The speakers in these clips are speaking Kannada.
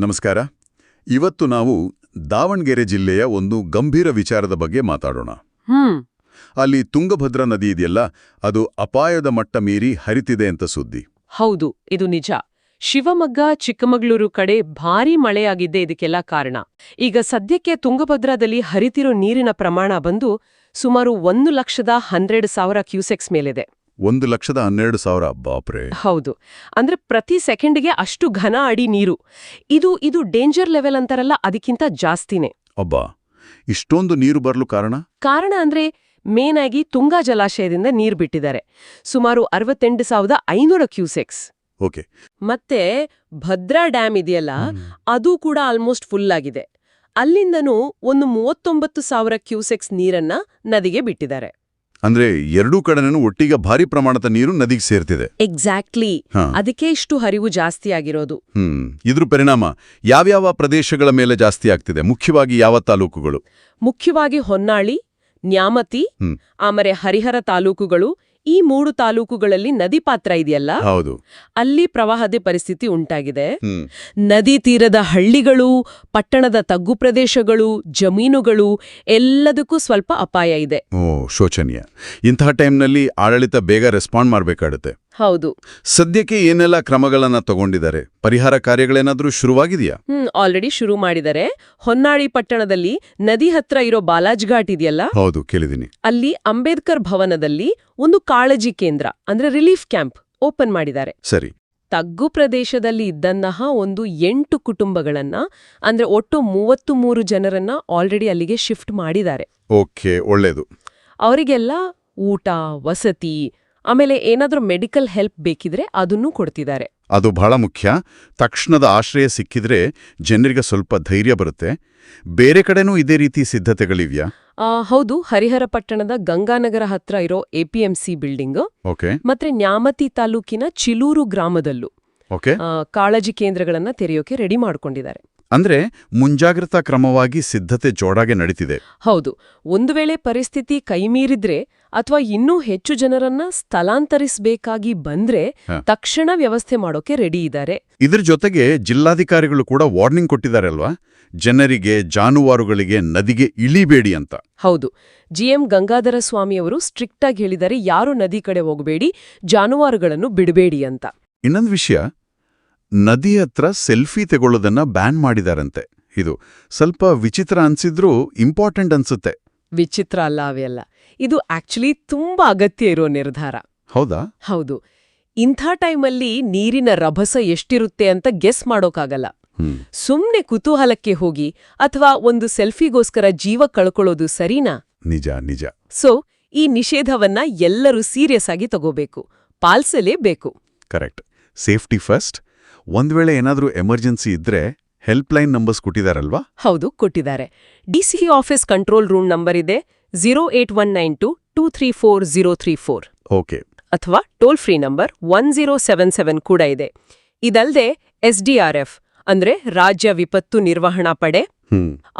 ನಮಸ್ಕಾರ. ಇವತ್ತು ನಾವು ದಾವಣಗೆರೆ ಜಿಲ್ಲೆಯ ಒಂದು ಗಂಭೀರ ವಿಚಾರದ ಬಗ್ಗೆ ಮಾತಾಡೋಣ. ಹ್ಮ್. ಅಲ್ಲಿ ತುಂಗಭದ್ರಾ ನದಿ ಇದೆಯಲ್ಲ ಅದು ಅಪಾಯದ ಮಟ್ಟ ಮೀರಿ ಹರಿತಿದೆ ಅಂತ ಸುದ್ದಿ. ಹೌದು ಇದು ನಿಜ. ಶಿವಮೊಗ್ಗ ಚಿಕ್ಕಮಗಳೂರು ಕಡೆ ಭಾರೀ ಮಳೆಯಾಗಿದ್ದೆ ಇದಕ್ಕೆಲ್ಲ ಕಾರಣ. ಈಗ ಸದ್ಯಕ್ಕೆ ತುಂಗಭದ್ರಾದಲ್ಲಿ ಹರಿತಿರೋ ನೀರಿನ ಪ್ರಮಾಣ ಬಂದು ಸುಮಾರು ಒಂದು ಲಕ್ಷದ ಹನ್ನೆರಡು ಸಾವಿರ ಕ್ಯೂಸೆಕ್ಸ್ ಮೇಲಿದೆ. ಒಂದು ಲಕ್ಷದ ಹನ್ನೆರಡು ಸಾವಿರ. ಬಾಪ್ರೆ. ಹೌದು. ಅಂದ್ರೆ ಪ್ರತಿ ಸೆಕೆಂಡ್ಗೆ ಅಷ್ಟು ಘನ ಅಡಿ ನೀರು. ಇದು ಇದು ಡೇಂಜರ್ ಲೆವೆಲ್ ಅಂತಾರಲ್ಲ ಅದಕ್ಕಿಂತ ಜಾಸ್ತಿನೇ. ಅಬ್ಬಾ. ಇಷ್ಟೊಂದು ನೀರು ಬರಲು ಕಾರಣ? ಕಾರಣ ಅಂದ್ರೆ ಮೇನ್ ಆಗಿ ತುಂಗಾ ಜಲಾಶಯದಿಂದ ನೀರು ಬಿಟ್ಟಿದ್ದಾರೆ. ಸುಮಾರು ಅರವತ್ತೆಂಟು ಸಾವಿರದ ಐನೂರ ಕ್ಯೂಸೆಕ್ಸ್. ಓಕೆ. ಮತ್ತೆ ಭದ್ರಾ ಡ್ಯಾಮ್ ಇದೆಯಲ್ಲ ಅದು ಕೂಡ ಆಲ್ಮೋಸ್ಟ್ ಫುಲ್ ಆಗಿದೆ. ಅಲ್ಲಿಂದನೂ ಒಂದು ಮೂವತ್ತೊಂಬತ್ತು ಸಾವಿರ ಕ್ಯೂಸೆಕ್ಸ್ ನೀರನ್ನ ನದಿಗೆ ಬಿಟ್ಟಿದ್ದಾರೆ. ಅಂದ್ರೆ ಎರಡೂ ಕಡೆನೂ ಒಟ್ಟಿಗೆ ಭಾರಿ ಪ್ರಮಾಣದ ನೀರು ನದಿಗೆ ಸೇರ್ತಿದೆ. ಎಕ್ಸಾಕ್ಟ್ಲಿ. ಅದಕ್ಕೆ ಇಷ್ಟು ಹರಿವು ಜಾಸ್ತಿ ಆಗಿರೋದು. ಹ್ಮ್. ಇದ್ರ ಪರಿಣಾಮ ಯಾವ್ಯಾವ ಪ್ರದೇಶಗಳ ಮೇಲೆ ಜಾಸ್ತಿ ಆಗ್ತಿದೆ? ಮುಖ್ಯವಾಗಿ ಯಾವ ತಾಲೂಕುಗಳು? ಮುಖ್ಯವಾಗಿ ಹೊನ್ನಾಳಿ ನ್ಯಾಮತಿ ಆಮರೆ ಆಮೇಲೆ ಹರಿಹರ ತಾಲೂಕುಗಳು ಈ ಮೂರು ತಾಲೂಕುಗಳಲ್ಲಿ ನದಿ ಪಾತ್ರ ಇದೆಯಲ್ಲ? ಹೌದು. ಅಲ್ಲಿ ಪ್ರವಾಹದ ಪರಿಸ್ಥಿತಿ ಉಂಟಾಗಿದೆ. ನದಿ ತೀರದ ಹಳ್ಳಿಗಳು ಪಟ್ಟಣದ ತಗ್ಗು ಪ್ರದೇಶಗಳು ಜಮೀನುಗಳು ಎಲ್ಲದಕ್ಕೂ ಸ್ವಲ್ಪ ಅಪಾಯ ಇದೆ. ಓ ಶೋಚನೀಯ. ಇಂತಹ ಟೈಮ್ನಲ್ಲಿ ಆಡಳಿತ ಬೇಗ ರೆಸ್ಪಾಂಡ್ ಮಾಡಬೇಕಾಡುತ್ತೆ ಹೌದು. ಸದ್ಯಕ್ಕೆ ಏನೆಲ್ಲ ಕ್ರಮಗಳನ್ನ ತಗೊಂಡಿದ್ದಾರೆ? ಪರಿಹಾರ ಕಾರ್ಯಗಳೇನಾದ್ರೂ ಶುರುವಾಗಿದೆಯಾ? ಹ್ಮ್ ಆಲ್ರೆಡಿ ಶುರು ಮಾಡಿದರೆ ಹೊನ್ನಾಳಿ ಪಟ್ಟಣದಲ್ಲಿ ನದಿ ಹತ್ರ ಇರೋ ಬಾಲಾಜ್ ಘಾಟ್ ಇದೆಯಲ್ಲ? ಹೌದು ಕೇಳಿದೀನಿ ಅಲ್ಲಿ ಅಂಬೇಡ್ಕರ್ ಭವನದಲ್ಲಿ ಒಂದು ಕಾಳಜಿ ಕೇಂದ್ರ ಅಂದ್ರೆ ರಿಲೀಫ್ ಕ್ಯಾಂಪ್ ಓಪನ್ ಮಾಡಿದ್ದಾರೆ. ಸರಿ. ತಗ್ಗು ಪ್ರದೇಶದಲ್ಲಿ ಇದ್ದಂತಹ ಒಂದು ಎಂಟು ಕುಟುಂಬಗಳನ್ನ ಅಂದ್ರೆ ಒಟ್ಟು ಮೂವತ್ತು ಮೂರು ಜನರನ್ನ ಆಲ್ರೆಡಿ ಅಲ್ಲಿಗೆ ಶಿಫ್ಟ್ ಮಾಡಿದ್ದಾರೆ. ಓಕೆ ಒಳ್ಳೇದು. ಅವರಿಗೆಲ್ಲ ಊಟ ವಸತಿ ಆಮೇಲೆ ಏನಾದರೂ ಮೆಡಿಕಲ್ ಹೆಲ್ಪ್ ಬೇಕಿದ್ರೆ ಅದನ್ನೂ ಕೊಡ್ತಿದ್ದಾರೆ. ಅದು ಬಹಳ ಮುಖ್ಯ. ತಕ್ಷಣದ ಆಶ್ರಯ ಸಿಕ್ಕಿದ್ರೆ ಜನರಿಗೆ ಸ್ವಲ್ಪ ಧೈರ್ಯ ಬರುತ್ತೆ. ಬೇರೆ ಕಡೆನೂ ಇದೇ ರೀತಿ ಸಿದ್ಧತೆಗಳಿವ್ಯಾ? ಆ, ಹೌದು. ಹರಿಹರ ಪಟ್ಟಣದ ಗಂಗಾನಗರ ಹತ್ರ ಇರೋ ಎಪಿಎಂಸಿ ಬಿಲ್ಡಿಂಗ್. ಓಕೆ. ಮತ್ತೆ ನ್ಯಾಮತಿ ತಾಲೂಕಿನ ಚಿಲೂರು ಗ್ರಾಮದಲ್ಲೂ. ಓಕೆ. ಆ, ಕಾಳಜಿ ಕೇಂದ್ರಗಳನ್ನ ತೆರೆಯೋಕೆ ರೆಡಿ ಮಾಡ್ಕೊಂಡಿದ್ದಾರೆ. ಅಂದ್ರೆ ಮುಂಜಾಗ್ರತಾ ಕ್ರಮವಾಗಿ ಸಿದ್ಧತೆ ಜೋಡಾಗೆ ನಡೀತಿದೆ. ಹೌದು. ಒಂದು ವೇಳೆ ಪರಿಸ್ಥಿತಿ ಕೈಮೀರಿದ್ರೆ ಅಥವಾ ಇನ್ನೂ ಹೆಚ್ಚು ಜನರನ್ನ ಸ್ಥಳಾಂತರಿಸಬೇಕಾಗಿ ಬಂದ್ರೆ ತಕ್ಷಣ ವ್ಯವಸ್ಥೆ ಮಾಡೋಕೆ ರೆಡಿ ಇದ್ದಾರೆ ಇದ್ರ ಜೊತೆಗೆ ಜಿಲ್ಲಾಧಿಕಾರಿಗಳು ಕೂಡ ವಾರ್ನಿಂಗ್ ಕೊಟ್ಟಿದ್ದಾರೆ ಅಲ್ವಾ? ಜನರಿಗೆ ಜಾನುವಾರುಗಳಿಗೆ ನದಿಗೆ ಇಳಿಬೇಡಿ ಅಂತ. ಹೌದು. ಜಿಎಂ ಗಂಗಾಧರ ಸ್ವಾಮಿಯವರು ಸ್ಟ್ರಿಕ್ಟ್ ಆಗಿ ಹೇಳಿದ್ದಾರೆ ಯಾರು ನದಿ ಕಡೆ ಹೋಗಬೇಡಿ ಜಾನುವಾರುಗಳನ್ನು ಬಿಡಬೇಡಿ ಅಂತ. ಇನ್ನೊಂದು ವಿಷಯ ನದಿ ಹತ್ರ ಸೆಲ್ಫಿ ತೆಗೊಳ್ಳೋದನ್ನ ಬ್ಯಾನ್ ಮಾಡಿದಾರಂತೆ. ಇದು ಸ್ವಲ್ಪ ವಿಚಿತ್ರ ಅನ್ಸಿದ್ರೂ ಇಂಪಾರ್ಟೆಂಟ್ ಅನ್ಸುತ್ತೆ. ವಿಚಿತ್ರ ಅಲ್ಲ ಅವೆಲ್ಲ. ಇದು ಆಕ್ಚುಲಿ ತುಂಬಾ ಅಗತ್ಯ ಇರೋ ನಿರ್ಧಾರ. ಹೌದಾ? ಹೌದು. ಇಂಥ ಟೈಮಲ್ಲಿ ನೀರಿನ ರಭಸ ಎಷ್ಟಿರುತ್ತೆ ಅಂತ ಗೆಸ್ ಮಾಡೋಕ್ಕಾಗಲ್ಲ. ಹ್ಮ್. ಸುಮ್ನೆ ಕುತೂಹಲಕ್ಕೆ ಹೋಗಿ ಅಥವಾ ಒಂದು ಸೆಲ್ಫಿಗೋಸ್ಕರ ಜೀವ ಕಳ್ಕೊಳ್ಳೋದು ಸರಿನಾ? ನಿಜ ನಿಜ. ಸೊ ಈ ನಿಷೇಧವನ್ನ ಎಲ್ಲರೂ ಸೀರಿಯಸ್ ಆಗಿ ತಗೋಬೇಕು. ಪಾಲ್ಸಲೇಬೇಕು. ಕರೆಕ್ಟ್. ಸೇಫ್ಟಿ ಫಸ್ಟ್ ಒಂದ್ ವೇಳೆ ಏನಾದ್ರೂ ಎಮರ್ಜೆನ್ಸಿ ಇದ್ರೆ ಹೆಲ್ಪ್ಲೈನ್ ನಂಬರ್ಸ್ ಕೊಟ್ಟಿದಾರಲ್ವಾ? ಹೌದು ಕೊಟ್ಟಿದ್ದಾರೆ. DC office control room number ಇದೆ zero eight one nine two two three four zero three four. Okay. ಅಥವಾ toll free number one zero seven seven ಕೂಡ ಇದೆ. ಇದಲ್ದೆ ಎಸ್ಡಿಆರ್ಎಫ್ ಅಂದ್ರೆ ರಾಜ್ಯ ವಿಪತ್ತು ನಿರ್ವಹಣಾ ಪಡೆ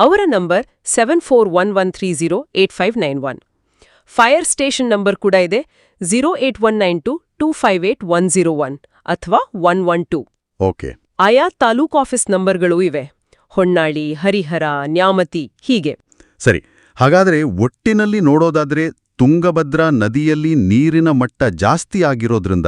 ಅವರ number seven four one one three zero eight five nine one. Fire station number ಕೂಡ ಇದೆ zero eight one nine two two five eight one zero one ಅಥವಾ ಒನ್ ಒನ್ ಟೂ. ಓಕೆ. ಆಯಾ ತಾಲೂಕು ಆಫೀಸ್ ನಂಬರ್ಗಳು ಇವೆ. ಹೊನ್ನಾಳಿ ಹರಿಹರ ನ್ಯಾಮತಿ ಹೀಗೆ. ಸರಿ ಹಾಗಾದ್ರೆ ಒಟ್ಟಿನಲ್ಲಿ ನೋಡೋದಾದ್ರೆ ತುಂಗಭದ್ರಾ ನದಿಯಲ್ಲಿ ನೀರಿನ ಮಟ್ಟ ಜಾಸ್ತಿ ಆಗಿರೋದ್ರಿಂದ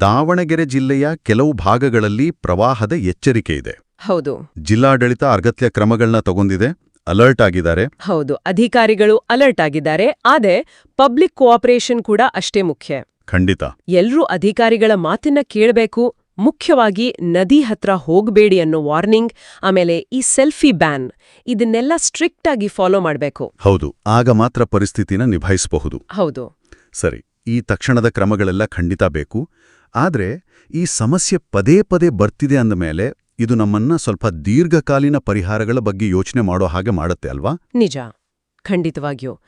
ದಾವಣಗೆರೆ ಜಿಲ್ಲೆಯ ಕೆಲವು ಭಾಗಗಳಲ್ಲಿ ಪ್ರವಾಹದ ಎಚ್ಚರಿಕೆ ಇದೆ. ಹೌದು. ಜಿಲ್ಲಾಡಳಿತ ಅಗತ್ಯ ಕ್ರಮಗಳನ್ನ ತಗೊಂಡಿದೆ ಅಲರ್ಟ್ ಆಗಿದ್ದಾರೆ. ಹೌದು ಅಧಿಕಾರಿಗಳು ಅಲರ್ಟ್ ಆಗಿದ್ದಾರೆ ಆದ್ರೆ ಪಬ್ಲಿಕ್ ಕೋಆಪರೇಷನ್ ಕೂಡ ಅಷ್ಟೇ ಮುಖ್ಯ. ಖಂಡಿತ. ಎಲ್ರೂ ಅಧಿಕಾರಿಗಳ ಮಾತಿನ ಕೇಳಬೇಕು ಮುಖ್ಯವಾಗಿ ನದಿ ಹತ್ರ ಹೋಗಬೇಡಿ ಅನ್ನೋ ವಾರ್ನಿಂಗ್ ಆಮೇಲೆ ಈ ಸೆಲ್ಫಿ ಬ್ಯಾನ್ ಇದನ್ನೆಲ್ಲ ಸ್ಟ್ರಿಕ್ಟ್ ಆಗಿ ಫಾಲೋ ಮಾಡಬೇಕು. ಹೌದು ಆಗ ಮಾತ್ರ ಪರಿಸ್ಥಿತಿನ ನಿಭಾಯಿಸಬಹುದು. ಹೌದು. ಸರಿ ಈ ತಕ್ಷಣದ ಕ್ರಮಗಳೆಲ್ಲ ಖಂಡಿತ ಬೇಕು. ಆದ್ರೆ ಈ ಸಮಸ್ಯೆ ಪದೇ ಪದೇ ಬರ್ತಿದೆ ಅಂದಮೇಲೆ ಇದು ನಮ್ಮನ್ನ ಸ್ವಲ್ಪ ದೀರ್ಘಕಾಲೀನ ಪರಿಹಾರಗಳ ಬಗ್ಗೆ ಯೋಚನೆ ಮಾಡೋ ಹಾಗೆ ಮಾಡುತ್ತೆ ಅಲ್ವಾ? ನಿಜ. ಖಂಡಿತವಾಗಿಯೂ.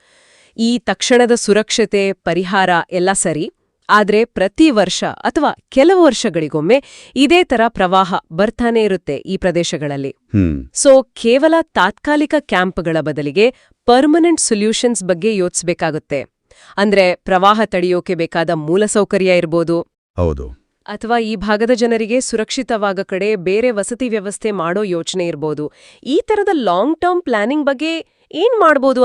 ಈ ತಕ್ಷಣದ ಸುರಕ್ಷತೆ ಪರಿಹಾರ ಎಲ್ಲ ಸರಿ ಆದ್ರೆ ಪ್ರತಿ ವರ್ಷ ಅಥವಾ ಕೆಲವು ವರ್ಷಗಳಿಗೊಮ್ಮೆ ಇದೇ ತರ ಪ್ರವಾಹ ಬರ್ತಾನೆ ಇರುತ್ತೆ ಈ ಪ್ರದೇಶಗಳಲ್ಲಿ. ಸೊ ಕೇವಲ ತಾತ್ಕಾಲಿಕ ಕ್ಯಾಂಪ್ಗಳ ಬದಲಿಗೆ ಪರ್ಮನೆಂಟ್ ಸೊಲ್ಯೂಷನ್ಸ್ ಬಗ್ಗೆ ಯೋಚಿಸಬೇಕಾಗುತ್ತೆ. ಅಂದ್ರೆ ಪ್ರವಾಹ ತಡೆಯೋಕೆ ಬೇಕಾದ ಮೂಲಸೌಕರ್ಯ ಇರ್ಬೋದು. ಹೌದು. ಅಥವಾ ಈ ಭಾಗದ ಜನರಿಗೆ ಸುರಕ್ಷಿತವಾಗ ಕಡೆ ಬೇರೆ ವಸತಿ ವ್ಯವಸ್ಥೆ ಮಾಡೋ ಯೋಚನೆ ಇರ್ಬೋದು. ಈ ತರದ ಲಾಂಗ್ ಟರ್ಮ್ ಪ್ಲಾನಿಂಗ್ ಬಗ್ಗೆ ಏನ್ ಮಾಡ್ಬೋದು